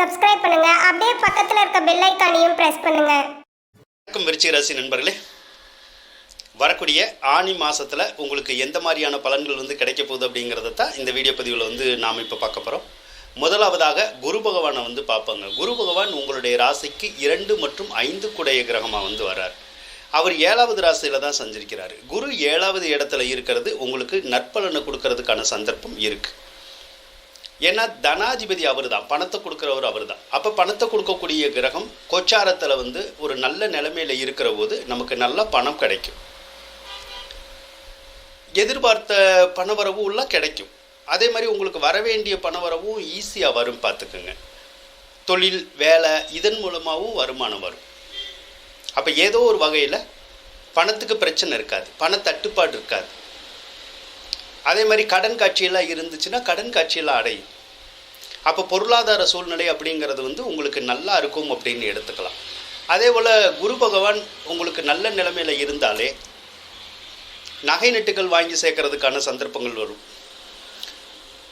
Subscribe பண்ணுங்க. அப்படியே பக்கத்துல இருக்க பெல் ஐக்கானையும் பிரஸ் பண்ணுங்க. வணக்கம் விருச்சிக ராசி நண்பர்களே. வரக்கூடிய ஆனி மாசத்துல உங்களுக்கு எந்த மாதிரியான பலன்கள் வந்து கிடைக்க போகுது அப்படிங்கிறத தான் இந்த வீடியோ பதிவில் வந்து நாம் இப்போ பார்க்க போகிறோம் முதலாவதாக குரு பகவானை வந்து பார்ப்பாங்க. குரு பகவான் உங்களுடைய ராசிக்கு இரண்டு மற்றும் ஐந்து குடைய கிரகமாக வந்து வர்றார். அவர் ஏழாவது ராசியில் தான் சஞ்சரிக்கிறார். குரு ஏழாவது இடத்துல இருக்கிறது உங்களுக்கு நற்பலனை கொடுக்கறதுக்கான சந்தர்ப்பம் இருக்குது ஏன்னா தனாதிபதி அவர் தான் பணத்தை கொடுக்குறவர் அவர் தான் அப்போ பணத்தை கொடுக்கக்கூடிய கிரகம் கோச்சாரத்தில் வந்து ஒரு நல்ல நிலைமையில் இருக்கிற போது நமக்கு நல்ல பணம் கிடைக்கும். எதிர்பார்த்த பணவரவும் எல்லாம் கிடைக்கும். அதே மாதிரி உங்களுக்கு வர வேண்டிய பணவரவும் ஈஸியாக வரும் பார்த்துக்குங்க. தொழில் வேலை இதன் மூலமாகவும் வருமானம் வரும். அப்போ ஏதோ ஒரு வகையில் பணத்துக்கு பிரச்சனை இருக்காது. பண தட்டுப்பாடு இருக்காது. அதே மாதிரி கடன் காட்சியெல்லாம் இருந்துச்சுன்னா கடன் காட்சியெல்லாம் அடையும் அப்போ பொருளாதார சூழ்நிலை அப்படிங்கிறது வந்து உங்களுக்கு நல்லா இருக்கும் அப்படின்னு எடுத்துக்கலாம். அதே போல் குரு பகவான் உங்களுக்கு நல்ல நிலைமையில் இருந்தாலே நகை நட்டுகள் வாங்கி சேர்க்கறதுக்கான சந்தர்ப்பங்கள் வரும்.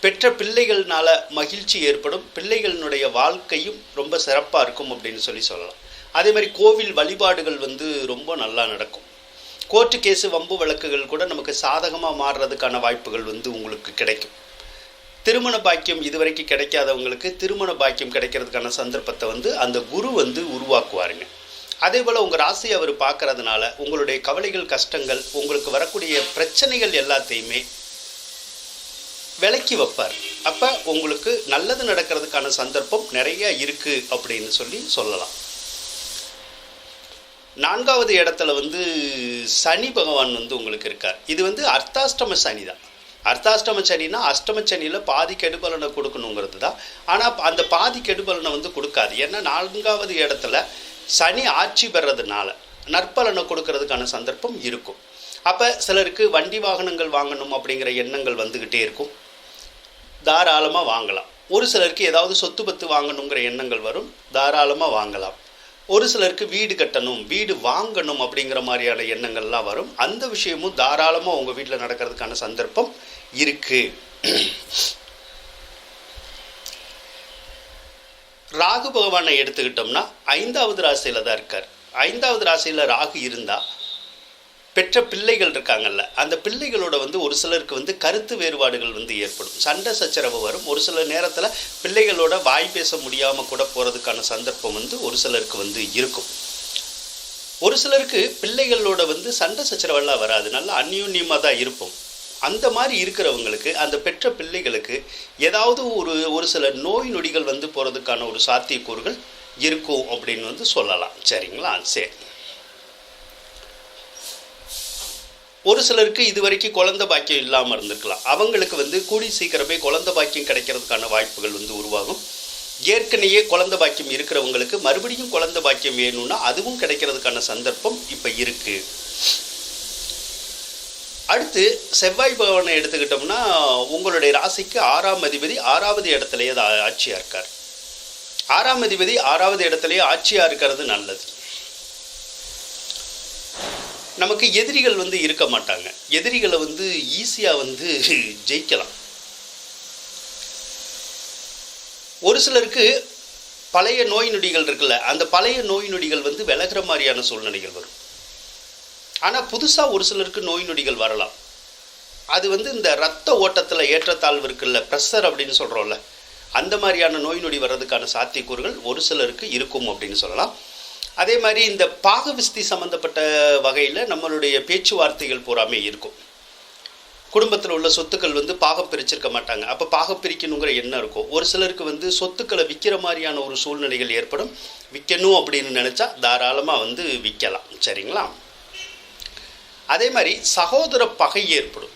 பெற்ற பிள்ளைகள்னால மகிழ்ச்சி ஏற்படும். பிள்ளைகளினுடைய வாழ்க்கையும் ரொம்ப சிறப்பாக இருக்கும் அப்படின்னு சொல்லி சொல்லலாம். அதே மாதிரி கோவில் வழிபாடுகள் வந்து ரொம்ப நல்லா நடக்கும். கோர்ட்டு கேஸு வம்பு வழக்குகள் கூட நமக்கு சாதகமாக மாறுறதுக்கான வாய்ப்புகள் வந்து உங்களுக்கு கிடைக்கும். திருமண பாக்கியம் இதுவரைக்கும் கிடைக்காதவங்களுக்கு திருமண பாக்கியம் கிடைக்கிறதுக்கான சந்தர்ப்பத்தை வந்து அந்த குரு வந்து உருவாக்குவாருங்க. அதே போல் உங்கள் ராசி அவர் பார்க்கறதுனால உங்களுடைய கவலைகள் கஷ்டங்கள் உங்களுக்கு வரக்கூடிய பிரச்சனைகள் எல்லாத்தையுமே விலக்கி வைப்பார். அப்போ உங்களுக்கு நல்லது நடக்கிறதுக்கான சந்தர்ப்பம் நிறைய இருக்குது அப்படின்னு சொல்லி சொல்லலாம். நான்காவது இடத்துல வந்து சனி பகவான் வந்து உங்களுக்கு இருக்கார். இது வந்து அர்த்தாஷ்டம சனி தான். அர்த்தாஷ்டம சனினா அஷ்டம சனியில் பாதி கெடுபலனை கொடுக்கணுங்கிறது தான். ஆனால் அந்த பாதி கெடுபலனை வந்து கொடுக்காது. ஏன்னா நான்காவது இடத்துல சனி ஆட்சி பெறதுனால நற்பலனை கொடுக்கறதுக்கான சந்தர்ப்பம் இருக்கும். அப்போ சிலருக்கு வண்டி வாகனங்கள் வாங்கணும் அப்படிங்கிற எண்ணங்கள் வந்துக்கிட்டே இருக்கும். தாராளமாக வாங்கலாம். ஒரு சிலருக்கு ஏதாவது சொத்து பத்து வாங்கணுங்கிற எண்ணங்கள் வரும். தாராளமாக வாங்கலாம். ஒரு சிலருக்கு வீடு கட்டணும் வீடு வாங்கணும் அப்படிங்கிற மாதிரியான எண்ணங்கள்லாம் வரும். அந்த விஷயமும் தாராளமாக உங்கள் வீட்டில் நடக்கிறதுக்கான சந்தர்ப்பம் இருக்குது ராகு பகவானை எடுத்துக்கிட்டோம்னா ஐந்தாவது ராசியில் தான் இருக்கார். ஐந்தாவது ராசியில் ராகு இருந்தால் பெற்ற பிள்ளைகள் இருக்காங்கல்ல அந்த பிள்ளைகளோட வந்து ஒரு சிலருக்கு வந்து கருத்து வேறுபாடுகள் வந்து ஏற்படும். சண்டை சச்சரவு வரும். ஒரு சில நேரத்தில் பிள்ளைகளோட வாய் பேச முடியாமல் கூட போகிறதுக்கான சந்தர்ப்பம் வந்து ஒரு சிலருக்கு வந்து இருக்கும். ஒரு சிலருக்கு பிள்ளைகளோட வந்து சண்டை சச்சரவெல்லாம் வராது. நல்லா அந்யூன்யமாக தான் இருப்போம். அந்த மாதிரி இருக்கிறவங்களுக்கு அந்த பெற்ற பிள்ளைகளுக்கு ஏதாவது ஒரு ஒரு சில நோய் நொடிகள் வந்து போகிறதுக்கான ஒரு சாத்தியக்கூறுகள் இருக்கும் அப்படின்னு வந்து சொல்லலாம். சரிங்களா? சரி. ஒரு சிலருக்கு இது வரைக்கும் குழந்தை பாக்கியம் இல்லாமல் இருந்திருக்கலாம். அவங்களுக்கு வந்து கூடி சீக்கிரமே குழந்தை பாக்கியம் கிடைக்கிறதுக்கான வாய்ப்புகள் வந்து உருவாகும். ஏற்கனவே குழந்தை பாக்கியம் இருக்கிறவங்களுக்கு மறுபடியும் குழந்தை பாக்கியம் வேணும்னா அதுவும் கிடைக்கிறதுக்கான சந்தர்ப்பம் இப்போ இருக்கு. அடுத்து செவ்வாய் பகவானை எடுத்துக்கிட்டோம்னா உங்களுடைய ராசிக்கு ஆறாம் அதிபதி ஆறாவது இடத்துலயே ஆட்சியாக இருக்கார். ஆறாம் அதிபதி ஆறாவது இடத்துலயே ஆட்சியாக இருக்கிறது நல்லது. நமக்கு எதிரிகள் வந்து இருக்க மாட்டாங்க. எதிரிகளை வந்து ஈஸியாக வந்து ஜெயிக்கலாம். ஒரு சிலருக்கு பழைய நோய் நொடிகள் இருக்குல்ல அந்த பழைய நோய் நொடிகள் வந்து விலகிற மாதிரியான சூழ்நிலைகள் வரும். ஆனால் புதுசாக ஒரு சிலருக்கு நோய் நொடிகள் வரலாம். அது வந்து இந்த ரத்த ஓட்டத்தில் ஏற்றத்தாழ்வு இருக்குல்ல ப்ரெஷர் அப்படின்னு சொல்கிறோம்ல அந்த மாதிரியான நோய் நொடி வர்றதுக்கான சாத்தியக்கூறுகள் ஒரு சிலருக்கு இருக்கும் அப்படின்னு சொல்லலாம். அதே மாதிரி இந்த பாகவிஸ்தி சம்மந்தப்பட்ட வகையில் நம்மளுடைய பேச்சுவார்த்தைகள் பூராமே இருக்கும். குடும்பத்தில் உள்ள சொத்துக்கள் வந்து பாகம் பிரிச்சிருக்க மாட்டாங்க. அப்போ பாகம் பிரிக்கணுங்கிற எண்ணம் இருக்கும். ஒரு சிலருக்கு வந்து சொத்துக்களை விற்கிற மாதிரியான ஒரு சூழ்நிலைகள் ஏற்படும். விற்கணும் அப்படின்னு நினச்சா தாராளமாக வந்து விற்கலாம் சரிங்களா? அதே மாதிரி சகோதர பகை ஏற்படும்.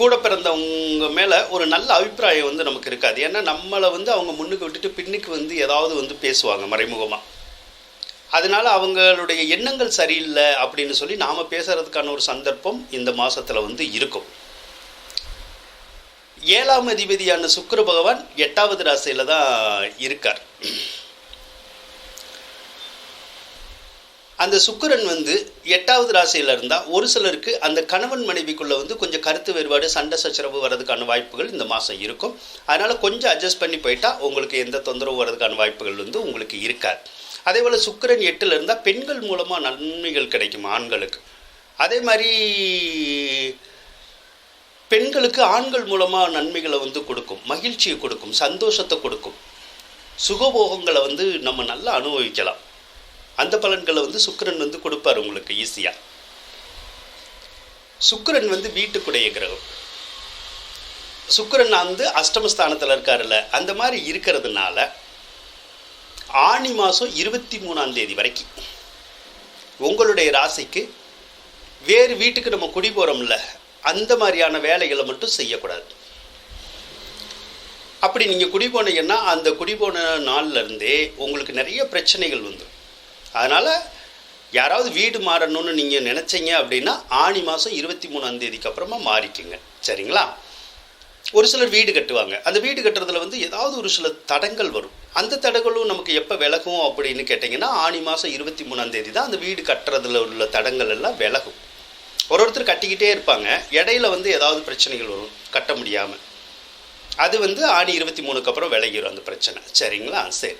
கூட பிறந்தவங்க மேலே ஒரு நல்ல அபிப்பிராயம் வந்து நமக்கு இருக்காது. ஏன்னா நம்மளை வந்து அவங்க முன்னுக்கு விட்டுட்டு பின்னுக்கு வந்து ஏதாவது வந்து பேசுவாங்க மறைமுகமாக அதனால் அவங்களுடைய எண்ணங்கள் சரியில்லை அப்படின்னு சொல்லி நாம் பேசுகிறதுக்கான ஒரு சந்தர்ப்பம் இந்த மாதத்தில் வந்து இருக்கும். ஏழாம் அதிபதியான சுக்கர பகவான் எட்டாவது ராசியில் தான் இருக்கார். அந்த சுக்கிரன் வந்து எட்டாவது ராசியில் இருந்தால் ஒரு சிலருக்கு அந்த கணவன் மனைவிக்குள்ளே வந்து கொஞ்சம் கருத்து வேறுபாடு சண்டை சச்சரவு வர்றதுக்கான வாய்ப்புகள் இந்த மாதம் இருக்கும். அதனால் கொஞ்சம் அட்ஜஸ்ட் பண்ணி போயிட்டால் உங்களுக்கு எந்த தொந்தரவு வர்றதுக்கான வாய்ப்புகள் வந்து உங்களுக்கு இருக்காது. அதே போல் சுக்கிரன் எட்டில் இருந்தால் பெண்கள் மூலமாக நன்மைகள் கிடைக்கும் ஆண்களுக்கு. அதே மாதிரி பெண்களுக்கு ஆண்கள் மூலமாக நன்மைகளை வந்து கொடுக்கும் மகிழ்ச்சியை கொடுக்கும் சந்தோஷத்தை கொடுக்கும். சுகபோகங்களை வந்து நம்ம நல்லா அனுபவிக்கலாம். அந்த பலன்களை வந்து சுக்கிரன் வந்து கொடுப்பார் உங்களுக்கு ஈஸியாக சுக்கரன் வந்து வீட்டுக்குடைய கிரகம். சுக்கரன் வந்து அஷ்டமஸ்தானத்தில் இருக்காருல்ல அந்த மாதிரி இருக்கிறதுனால ஆணி மாதம் இருபத்தி மூணாம் தேதி வரைக்கும் உங்களுடைய ராசிக்கு வேறு வீட்டுக்கு நம்ம குடி போகிறோம்ல அந்த மாதிரியான வேலைகளை மட்டும் செய்யக்கூடாது. அப்படி நீங்கள் குடி போனீங்கன்னா அந்த குடி போன நாள்லேருந்தே உங்களுக்கு நிறைய பிரச்சனைகள் வந்துடும். அதனால் யாராவது வீடு மாறணும்னு நீங்கள் நினச்சிங்க அப்படின்னா ஆணி மாதம் இருபத்தி மூணாந்தேதிக்கு அப்புறமா மாறிக்குங்க. சரிங்களா? ஒரு சிலர் வீடு கட்டுவாங்க. அந்த வீடு கட்டுறதுல வந்து ஏதாவது ஒரு சில தடங்கள் வரும். அந்த தடங்களும் நமக்கு எப்போ விலகும் அப்படின்னு கேட்டிங்கன்னா ஆணி மாதம் இருபத்தி மூணாந்தேதி தான் அந்த வீடு கட்டுறதுல உள்ள தடங்கள் எல்லாம் விலகும். ஒரு ஒருத்தர் கட்டிக்கிட்டே இருப்பாங்க. இடையில வந்து ஏதாவது பிரச்சனைகள் வரும். கட்ட முடியாமல் அது வந்து ஆணி இருபத்தி மூணுக்கு அப்புறம் விலகிடும் அந்த பிரச்சனை. சரிங்களா? சரி.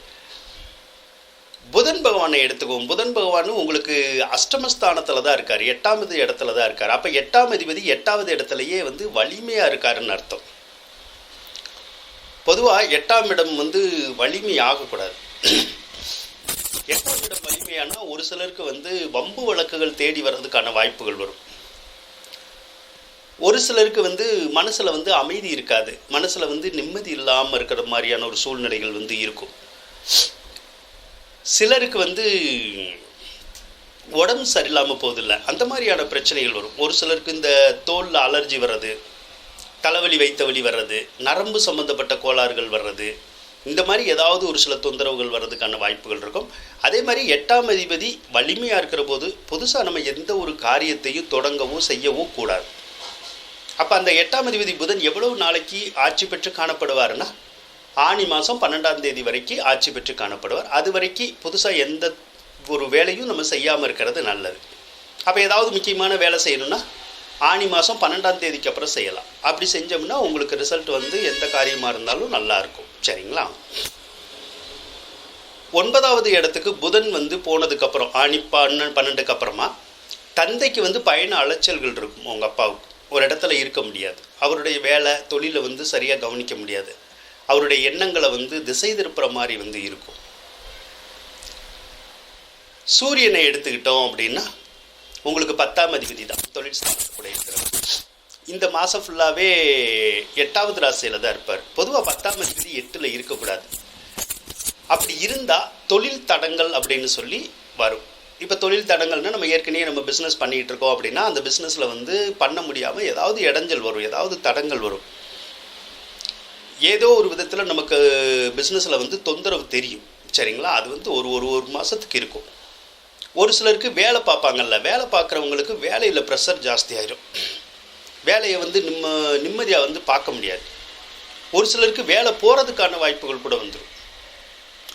புதன் பகவானை எடுத்துக்குவோம். புதன் பகவானும் உங்களுக்கு அஷ்டமஸ்தானத்தில் தான் இருக்கார். எட்டாவது இடத்துல தான் இருக்கார். அப்போ எட்டாம் அதிபதி எட்டாவது இடத்துலையே வந்து வலிமையாக இருக்காருன்னு அர்த்தம். பொதுவாக எட்டாம் இடம் வந்து வலிமை ஆகக்கூடாது. எட்டாம் இடம் வலிமையானா ஒரு சிலருக்கு வந்து வம்பு வழக்குகள் தேடி வர்றதுக்கான வாய்ப்புகள் வரும். ஒரு சிலருக்கு வந்து மனசில் வந்து அமைதி இருக்காது. மனசில் வந்து நிம்மதி இல்லாமல் இருக்கிற மாதிரியான ஒரு சூழ்நிலைகள் வந்து இருக்கும். சிலருக்கு வந்து உடம்பு சரியில்லாமல் போதில்லை அந்த மாதிரியான பிரச்சனைகள் வரும். ஒரு சிலருக்கு இந்த தோலில் அலர்ஜி வர்றது தலைவலி வைத்த வலி வர்றது நரம்பு சம்மந்தப்பட்ட கோளாறுகள் வர்றது இந்த மாதிரி ஏதாவது ஒரு சில தொந்தரவுகள் வர்றதுக்கான வாய்ப்புகள் இருக்கும். அதே மாதிரி எட்டாம் அதிபதி வலிமையாக இருக்கிற போது புதுசாக நம்ம எந்த ஒரு காரியத்தையும் தொடங்கவும் செய்யவும் கூடாது. அப்போ அந்த எட்டாம் அதிபதி புதன் எவ்வளவு நாளைக்கு ஆட்சி பெற்று காணப்படுவாருன்னா ஆணி மாதம் பன்னெண்டாம் தேதி வரைக்கும் ஆட்சி பெற்று காணப்படுவார். அது வரைக்கும் புதுசாக எந்த ஒரு வேலையும் நம்ம செய்யாமல் இருக்கிறது நல்லது. அப்போ ஏதாவது முக்கியமான வேலை செய்யணும்னா ஆணி மாதம் பன்னெண்டாம் தேதிக்கு அப்புறம் செய்யலாம். அப்படி செஞ்சோம்னா உங்களுக்கு ரிசல்ட் வந்து எந்த காரியமாக இருந்தாலும் நல்லாயிருக்கும் சரிங்களா? ஒன்பதாவது இடத்துக்கு புதன் வந்து போனதுக்கப்புறம் ஆணி பன்னெண்டு பன்னெண்டுக்கு அப்புறமா தந்தைக்கு வந்து பயண அலைச்சல்கள் இருக்கும். உங்கள் அப்பாவுக்கு. ஒரு இடத்துல இருக்க முடியாது. அவருடைய வேலை தொழிலை வந்து சரியாக கவனிக்க முடியாது. அவருடைய எண்ணங்களை வந்து திசை திருப்புற மாதிரி வந்து இருக்கும். சூரியனை எடுத்துக்கிட்டோம் அப்படின்னா உங்களுக்கு பத்தாம் அதிபதி தான் தொழில் ஸ்தானத்துக்குடைய இருக்கிறவர். இந்த மாதம் ஃபுல்லாகவே எட்டாவது ராசியில் தான் இருப்பார். பொதுவாக பத்தாம் அதிபதி எட்டில் இருக்கக்கூடாது. அப்படி இருந்தால் தொழில் தடங்கள் அப்படின்னு சொல்லி வரும். இப்போ தொழில் தடங்கள்னா நம்ம ஏற்கனவே நம்ம பிஸ்னஸ் பண்ணிகிட்டு இருக்கோம் அப்படின்னா அந்த பிஸ்னஸில் வந்து பண்ண முடியாமல் ஏதாவது இடைஞ்சல் வரும் ஏதாவது தடங்கள் வரும். ஏதோ ஒரு விதத்தில் நமக்கு பிஸ்னஸில் வந்து தொந்தரவு தெரியும். சரிங்களா? அது வந்து ஒரு ஒரு ஒரு மாதத்துக்கு இருக்கும். ஒரு சிலருக்கு வேலை பார்ப்பாங்கல்ல. வேலை பார்க்குறவங்களுக்கு வேலையில் ப்ரெஷர் ஜாஸ்தி ஆயிரும் வேலையை வந்து நிம்ம நிம்மதியாக வந்து பார்க்க முடியாது. ஒரு சிலருக்கு வேலை போகிறதுக்கான வாய்ப்புகள் கூட வந்துடும்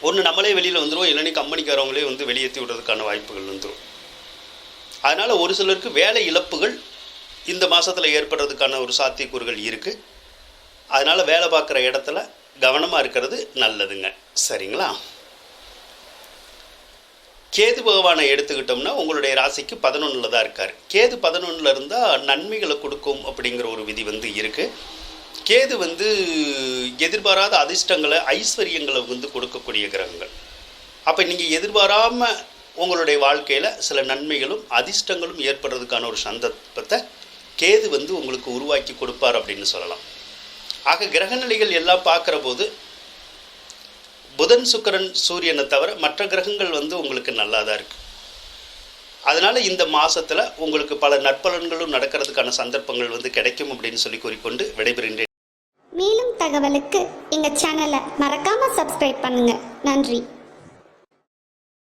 ஒன்று நம்மளே வெளியில் வந்துடும் இல்லைன்னா கம்பெனிக்காரவங்களே வந்து வெளியேற்றி விடுறதுக்கான வாய்ப்புகள் வந்துடும் அதனால் ஒரு சிலருக்கு வேலை இழப்புகள் இந்த மாதத்தில் ஏற்படுறதுக்கான ஒரு சாத்தியக்கூறுகள் இருக்குது அதனால் வேலை பார்க்குற இடத்துல கவனமாக இருக்கிறது நல்லதுங்க. சரிங்களா? கேது பகவானை எடுத்துக்கிட்டோம்னா உங்களுடைய ராசிக்கு பதினொன்றில் தான் இருக்கார். கேது பதினொன்றில் இருந்தால் நன்மைகளை கொடுக்கும் அப்படிங்கிற ஒரு விதி வந்து இருக்குது கேது வந்து எதிர்பாராத அதிர்ஷ்டங்களை ஐஸ்வர்யங்களை வந்து கொடுக்கக்கூடிய கிரகங்கள். அப்போ நீங்கள் எதிர்பாராமல் உங்களுடைய வாழ்க்கையில் சில நன்மைகளும் அதிர்ஷ்டங்களும் ஏற்படுறதுக்கான ஒரு சந்தர்ப்பத்தை கேது வந்து உங்களுக்கு உருவாக்கி கொடுப்பார் அப்படின்னு சொல்லலாம். ஆக கிரகநிலைகள் எல்லாம் பார்க்குற போது புதன் சுக்கரன் சூரியனை தவிர மற்ற கிரகங்கள் வந்து உங்களுக்கு நல்லா தான் இருக்குது அதனால் இந்த மாதத்தில் உங்களுக்கு பல நற்பலன்களும் நடக்கிறதுக்கான சந்தர்ப்பங்கள் வந்து கிடைக்கும் அப்படின்னு சொல்லி கூறிக்கொண்டு விடைபெறுகின்றேன். மேலும் தகவலுக்கு எங்கள் சேனலை மறக்காமல் சப்ஸ்கிரைப் பண்ணுங்கள் நன்றி.